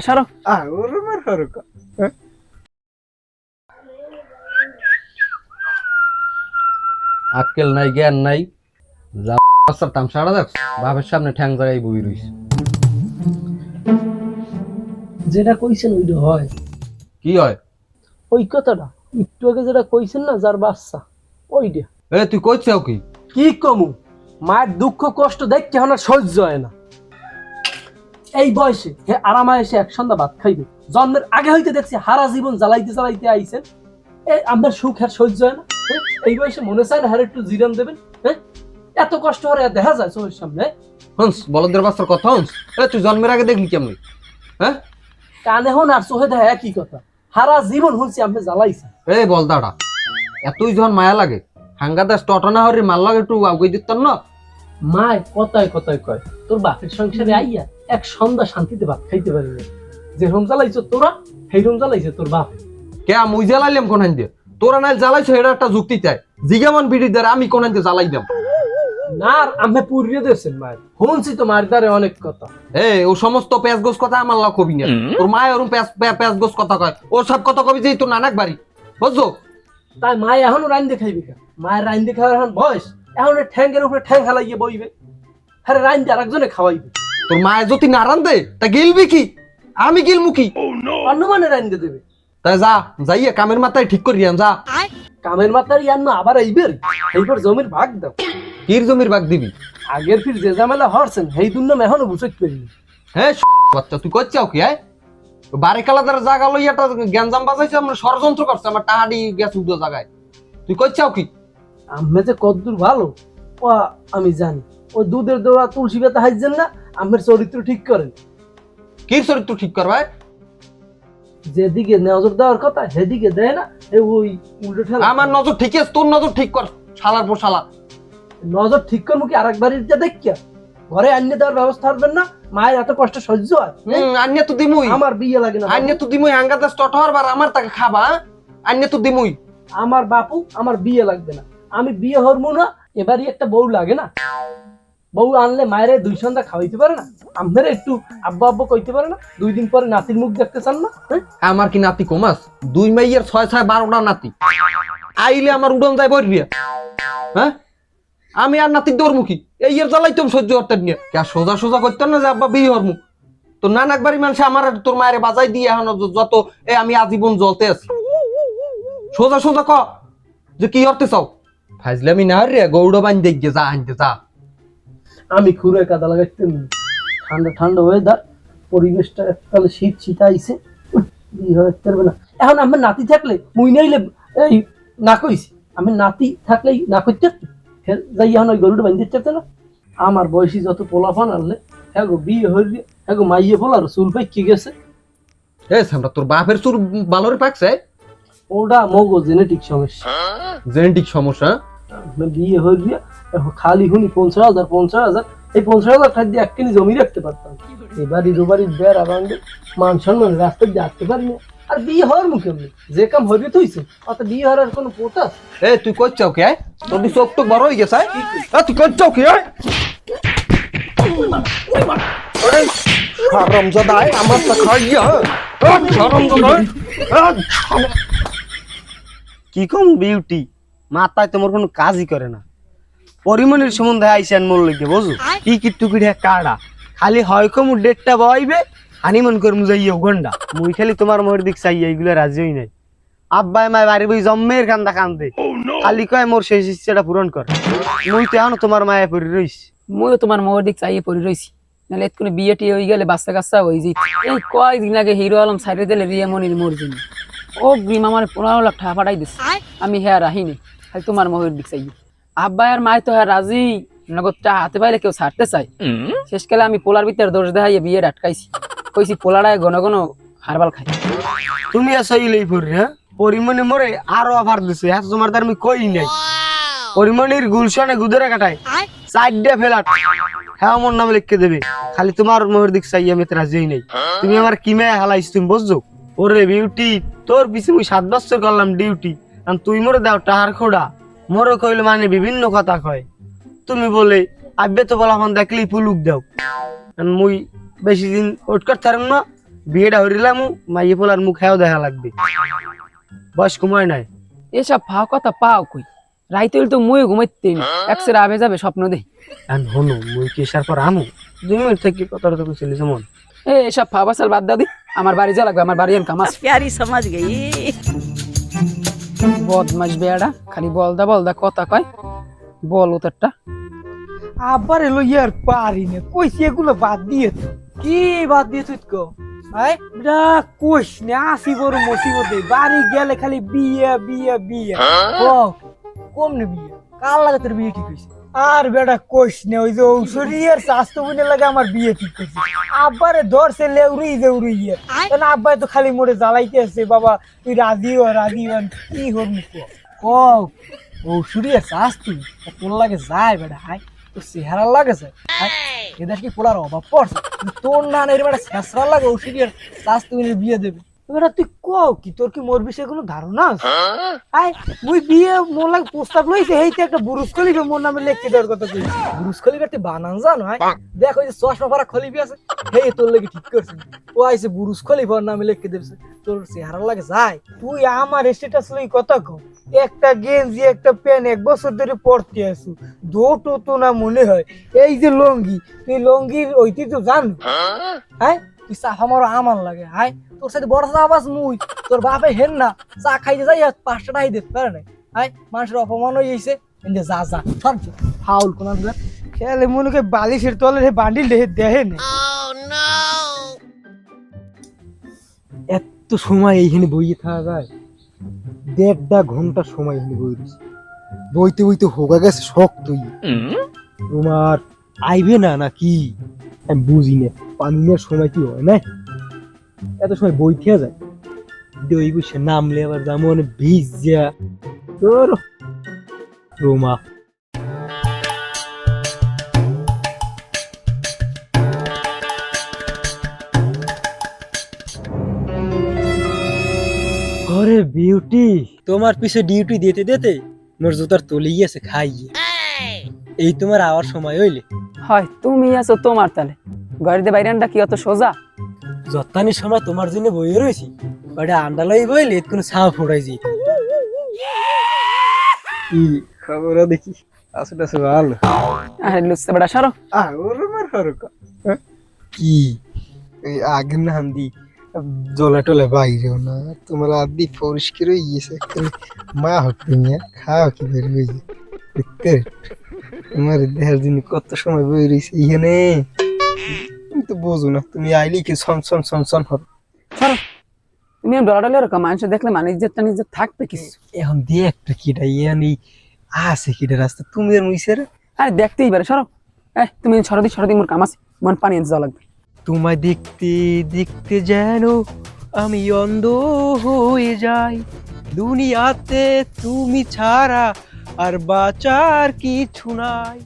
সরো নাই জ্ঞান নাই তামসাড়া দেখ বাপের সামনে ঠ্যাং ধরে বই রইস যেটা কইছেন ওইটা হয় কি হয় ওই কথাটা একটু আগে যেটা কইছেন না যার বাচ্চা ওইটা এ তুই কইছাও কি কি কমু? মায়ের দুঃখ কষ্ট দেখতে আর সহ্য হয় না। এই বয়সে হে আরামায় এসে এক সন্ধ্যা ভাত খাইবে। জন্মের আগে হইতে দেখছি হারা জীবন জ্বালাইতে জ্বালাইতে আইছেন। এই আপনার সুখ আর সহ্য হয় না? এই বয়সে মনে চায় না হারে একটু জিরাম দেবেন। হ্যাঁ এত কষ্ট হরে দেখা যায় চোখের সামনে? হংস বলদের বাস্তার কথা হংস। এ তুই জন্মের আগে দেখলি কেমন? হ্যাঁ কানে হন আর চোখে দেখা একই কথা। হারা জীবন শুনছি আপনি জ্বালাইছেন এ বলদাটা এতই যখন মায়া লাগে হাঙ্গাদাস টটনা হরি মাল লাগে একটু আগুই দিতাম না? মায় কথায় কথায় কয়? তোর বাপের সংসারে আইয়া এক সন্ধ্যা শান্তিতে ভাত খাইতে পারি না। যে রুম জ্বালাইছ তোরা সেই রুম জ্বালাইছে তোর বাপ। কে মুই জ্বালাইলাম কোন দিয়ে তোরা নাই জ্বালাইছো এটা একটা যুক্তি চাই। জিগামান বিড়ি দ্বারা আমি কোন দিয়ে জ্বালাই দাম? না আমি পুরিয়ে দিয়েছেন মায়ের শুনছি তো দ্বারে অনেক কথা। এ ও সমস্ত প্যাঁচ গোস কথা আমার লাগ কবি না। তোর মায়ের ওরম গোস কথা কয়। ও সব কথা কবি যে তোর নানাক বাড়ি। বুঝছ? তাই মায় এখনও রাইন দেখাইবি কা? মায়ের রাইন দেখাবার এখন বয়স। এখন ঠ্যাঙ্গের উপরে ঠ্যাং হালাইয়ে বইবে। হ্যাঁ দিয়ে আরেকজনে খাওয়াইবে। তোর মায়ের যদি না রান্ধে তা গিলবি কি? আমি গিলমু কি? অন্য মানে রাইন দিয়ে দেবে। তাই যা যাইয়া কামের মাথায় ঠিক করি আন, যা। কামের মাথার ইয়ান না আবার এইবার। এইবার জমির ভাগ দাও। কির জমির ভাগ দিবি? আগের ফির যে ঝামেলা হরছেন সেই দুর্নাম এখনও বুঝতে পারিনি। হ্যাঁ বাচ্চা তুই করছাও কি হ্যাঁ বারে কালা দ্বারা জাগা লইয়াটা গ্যাঞ্জাম বাজাইছে আমরা ষড়যন্ত্র করছে আমার টাহাডি গ্যাস উঠো জায়গায়। তুই করছাও কি? আমি যে কদ্দুর ভালো ও আমি জানি। ওই দুধের দৌড়া তুলসী পাতা হাইছেন না আমের চরিত্র ঠিক করেন কি চরিত্র ঠিক করবাই যেদিকে নজর দেওয়ার কথা সেদিকে দেয় না এ ওই উল্টো ঠেলা। আমার নজর ঠিক আছে তোর নজর ঠিক কর শালার পর শালা। নজর ঠিক করব কি আরেক বাড়িতে দেখিয়া? ঘরে আনিয়ে দেওয়ার ব্যবস্থা করবেন না মায়ের এত কষ্ট সহ্য হয়? হুম তো দিমুই। আমার বিয়ে লাগে না আন্যা তো দিমুই আঙ্গাদা স্টট হওয়ার বার আমার তাকে খাবা আন্যা তো দিমুই। আমার বাপু আমার বিয়ে লাগবে না। আমি বিয়ে হরমো না এবারই একটা বউ লাগে না। বউ আনলে মায়ের দুই সন্ধ্যা খাওয়াইতে পারে না। আপনারা একটু আব্বা আব্বা কইতে পারে না দুই দিন পরে নাতির মুখ দেখতে চান না হ্যাঁ? আমার কি নাতি কমাস? দুই মাইয়ের ছয় ছয় বারোটা নাতি। আইলে আমার উড়ন যায় বরিয়া হ্যাঁ? আমি আর নাতির দৌড়মুখী। এই এর জ্বালাইতাম সহ্য করতে নিয়ে কে সোজা সোজা করতাম না যে আব্বা বিয়ে হরমু? তো নানাক বাড়ি মানুষ আমার আর তোর মায়ের বাজাই দিয়ে এখন যত এ আমি আজীবন জ্বলতে আছি। সোজা সোজা ক, যে কি করতে চাও? ফাইজলামি না রে গৌড় বান দেখে যা আনতে যা। আমি খুঁড়ে কাদা লাগাইতে। ঠান্ডা ঠান্ডা ওয়েদার পরিবেশটা এককালে শীত শীত আইছে না। এখন আমার নাতি থাকলে মুই নাইলে এই না কইছি। আমি নাতি থাকলেই না করতে যাই এখন ওই গরুটা বাঁধতে চাইতে না। আমার বয়সী যত পোলাফান আনলে হ্যাঁ গো বিয়ে হইলে হ্যাঁ গো মাইয়ে পোলার চুল পাই কি গেছে। এ সামরা তোর বাপের চুর বালরে পাকছে? ওটা মগো জেনেটিক সমস্যা। জেনেটিক সমস্যা? বিয়ে হইলে খালি হুনি পঞ্চাশ হাজার পঞ্চাশ হাজার এই পঞ্চাশ হাজার টাকা দিয়ে এক কিনি জমি রাখতে পারতাম। এবারই দুবারই বেড়া মান সম্মান রাস্তায় দিয়ে আসতে পারি না। আর বিয়ে হওয়ার মুখে যে কাম হইবে তুইছে অত বিয়ে হওয়ার আর কোনো পোতা আছে? এ তুই করছাও কে তোর চোখ তো বড় হয়ে গেছে এ তুই করছাও কি হারামজাদাই আমার তো খাইয়া হারামজাদাই কি কম বিউটি? মাথায় তোমার কোনো কাজই করে না। পরিমণির সম্বন্ধে আইসেন মোর লইকে বুঝো কি কিট্টু কিড়ে কাড়া। খালি হয় কমু ডেটটা বইবে হানিমন করমু যাইয়া ঘণ্টা। মুই খালি তোমার মোর দিক চাই এইগুলো রাজি হই নাই। আব্বাই মায় বাড়ি বই জম্মের কান্দা কান্দে। খালি কয় মোর শেষ ইচ্ছাটা পূরণ কর। মুই তো এখনও তোমার মায়া পরি রইছি মইও তোমার মোর দিক চাইয়ে পড়ে রইছি। নাহলে এতক্ষণে বিয়ে টিয়ে হয়ে গেলে বাচ্চা কাচ্চা হয়ে যেত এই কয়েকদিন আগে হিরো আলম সাইডে দিলে রিয়া মনির মোর জন্য। ও গ্রিম আমার পনেরো লাখ টাকা পাঠাই দিছে। আমি হ্যাঁ রাহিনি খালি তোমার মোহের দিক চাই আব্বা আর মায় তো হ্যাঁ রাজি। নগদটা হাতে পাইলে কেউ ছাড়তে চাই শেষকালে আমি পোলার ভিতরে দোষ দেখাইয়ে বিয়ে আটকাইছি। কইছি পোলারায় ঘন ঘন হারবাল খাই। তুমি আসা ইলেই পড়ি হ্যাঁ? পরিমণি মোরে আরও অফার দিছে এত তোমার তার আমি কই নাই। পরিমণির গুলশনে গুদরে কাটায় চারটা ফেলাট হ্যাঁ আমার নামে লিখে দেবে। খালি তোমার মোহর দিক চাই আমি তো রাজি নাই। তুমি আমার কিমে হালাইছ তুমি বুঝছ? ওরে বিউটি তোর পিছে মুই সাত বছর করলাম ডিউটি আর তুই মোরে দাও টাহার খোড়া। মোরে কইলে মানে বিভিন্ন কথা কয়। তুমি বলে আব্বে তো বলা দেখলেই পুলুক দাও। মুই বেশি দিন ওয়েট করতে পারব না। বিয়েটা হরিলাম মাইয়ে পোলার মুখ হেও দেখা লাগবে। বয়স কুমার নাই। এসব ফাও কথা পাও কই? রাইতে তো মুই ঘুমাইতে হ্যাঁ? একসের আবে যাবে স্বপ্ন দেই হনু মুই কি এসার পর আমু? দুই মিনিট থেকে তো যেমন এ এসব বাদ দাদি আমার বাড়ি যা লাগবে আমার বাড়ি এন কামাস প্যারি সমাজ গই বদমাস বেড়া খালি বলদা বলদা কথা কয়। বল ওটা আবার এলো ইয়ার পারি না। কইছি এগুলো বাদ দিয়ে কি বাদ দিয়ে তুই কো ভাই এটা কোষ নে আসি বড় মুসিবতে বাড়ি গেলে খালি বিয়ে বিয়ে বিয়ে। ও কম নে বিয়ে। কার লাগে তোর বিয়ে ঠিক হইছে? আর বেটা কোষ নে ওই যে ঔষধিয়ার স্বাস্থ্য বুঝে লাগে আমার বিয়ে ঠিক হইছে। আব্বারে ধরছে লেউরি দেউরি ইয়ে। কেন আব্বাই তো খালি মোড়ে জ্বালাইতে আসছে বাবা তুই রাজি হ রাজি হন কি হবি কো ঔষধিয়ার স্বাস্থ্য তোর লাগে যায় বেটা হাই তোর চেহারা লাগে এদেশ এদের কি পোলার অভাব পড়ছে? তোর না এর এরকম একটা শেষরা লাগে ঔষধিয়ার তুমি বিয়ে দেবে। এবার তুই কও কি? তোর কি মোর বিষয়ে কোনো ধারণা আয় মুই বিয়ে মোর লাগে প্রস্তাব লইছে একটা বুরুজ খলিফা মোর নামে লিখতে দেওয়ার কথা কইছি বুরুজ খলিফা তুই বানান জানো দেখ ওই যে চশমা পরা খলিফা আছে হে তোর লাগে ঠিক করছিস ও আইছে বুরুজ খলিফার নামে লিখতে দেবছে তোর চেহারা লাগে যায় তুই আমার স্ট্যাটাস লই কথা কও। একটা গেঞ্জি একটা প্যান্ট এক বছর ধরে পরতে আসু। দুটো তো না মনে হয়। এই যে লঙ্গি তুই লঙ্গির ঐতিহ্য জান? হ্যাঁ? তুই চা আমার আমার লাগে। হাই তোর সাথে বড় চা আবাস মুই তোর বাপে হেন না চা খাইতে যাই আর পাঁচটা দিতে পারে না হাই মানুষের অপমান হয়ে গেছে এনে যা যা সব ফাউল কোন খেলে মনে বালিশের তলে বান্ডিল দেহে দেহে না। এত সময় এইখানে বইয়ে থাকা যায়। দেড়টা ঘণ্টা সময় এখানে বই রয়েছে বইতে বইতে হোগা গেছে শক্তই তোমার আইবে না নাকি? আমি বুঝি না। পানি নেওয়ার সময় কি হয় না এত সময় বই খেয়া যায়। দই বসে নামলে আবার যেমন ভিজ যা তোর রোমা। আরে বিউটি তোমার পিছে ডিউটি দিতে দিতে মোর জুতার তলি গেছে খাইয়ে। এই! তোমার আওয়ার সময় হইলে। হয় তুমি আছো তোমার তালে। ঘরেতে বাইরানটা কি অত সোজা? যত্তানির সময় তোমার জন্য বইয়ে রয়েছি। ওটা আন্ডালাই বইলে কোনো ছাঁ ফোড়াই যেত কি খবর দেখি? আসলে আছে ভালো? আরে লুচতে বেড়া সরো। আহ ওর আমার হরক কি। এই আগে নাম দি জলা টলে বাইরেও না। তোমার আদি পরিষ্কার হয়ে গিয়েছে মা হতে নিয়ে খাওয়া কি বের হয়ে দেখতে তোমার দেহের জন্য কত সময় বই রয়েছে এখানে বোঝো না তুমি আইলি কি সন সন সন সন হর তুমি এরকম মানুষ দেখলে মানে ইজ্জতটা নিজের থাকবে কিছু। এখন দেখ তো কিটা এই আছে কিটা রাস্তা তুমি আর মুইছে আরে দেখতেই পারে সরো। এ তুমি সরদি সরদি মোর কাম আছে মন পানি আনতে যাওয়া লাগবে। তোমায় দেখতে দেখতে যেন আমি অন্ধ হয়ে যাই। দুনিয়াতে তুমি ছাড়া আর বাঁচার কিছু নাই।